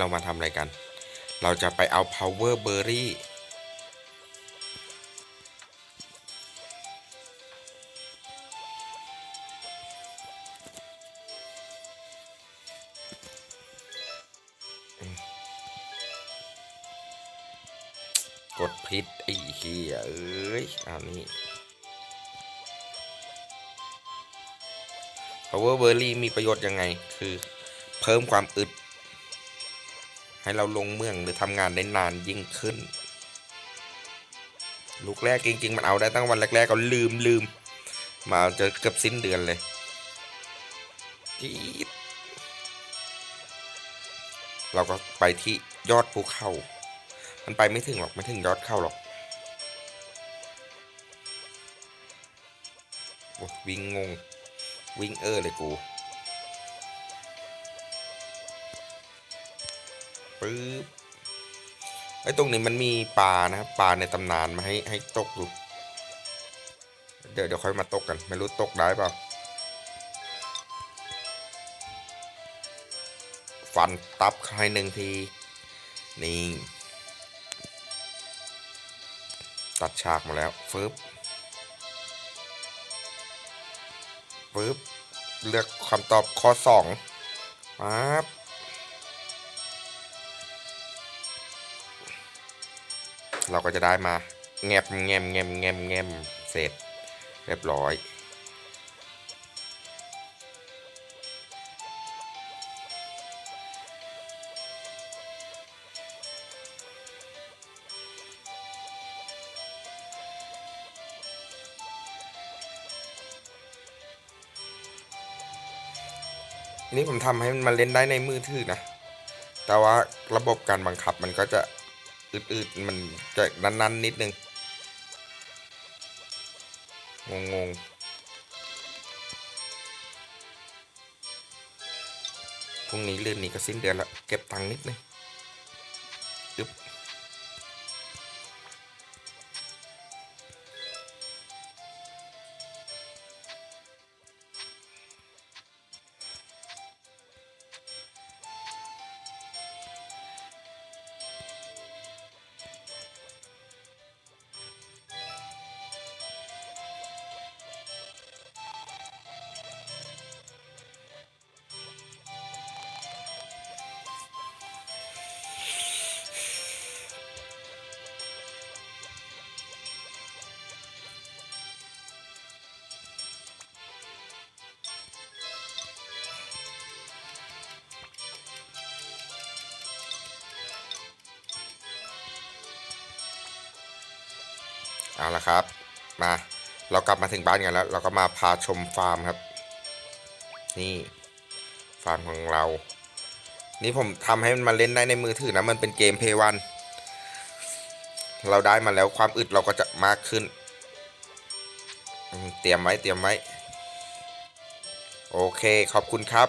เรามาทำอะไรกัน เราจะไปเอา power berry กดผิดไอ้เหี้ยเอ้ยอานี่ power berry มีประโยชน์ยังไง คือ เพิ่มความอึด ให้เราลงเมืองหรือทำงานได้นานยิ่งขึ้น ลูกแรกจริง ๆ มันเอาได้ตั้งวันแรกๆก็ลืมลืมมาเจอเกือบสิ้นเดือนเลยจี๊ดเราก็ไปที่ยอดภูเขา มันไปไม่ถึงหรอกไม่ถึงยอดเข้าหรอกวิ่งงง วิ่งเออเลยกู ปึ๊บไอ้ตรงนี้มันมีปลานะครับปลาในตำนานมาให้ให้ตกดูเดี๋ยวเดี๋ยวค่อยมาตกกัน ไม่รู้ตกได้เปล่าฟันตับให้หนึ่งทีนี่ตัดฉากมาแล้วฟึบฟึบเลือกคำตอบข้อสองปั๊บ เราก็จะได้มาแงบแงมแงมแงมแงมเสร็จเรียบร้อยนี่ผมทำให้มันเล่นได้ในมือถือนะ แต่ว่าระบบการบังคับมันก็จะ อืดๆมันจะนั้นๆนิดนึง งงงๆพรุ่งนี้เลื่อนนี้ก็สิ้นเดือนละเก็บตังค์นิดนึง เอาละครับ มาเรากลับมาถึงบ้านกันแล้ว เราก็มาพาชมฟาร์มครับ นี่ฟาร์มของเรา นี่ผมทำให้มันมาเล่นได้ในมือถือนะมันเป็นเกมเพย์วันเราได้มาแล้วความอึดเราก็จะมากขึ้น เตรียมไว้เตรียมไว้ โอเคขอบคุณครับ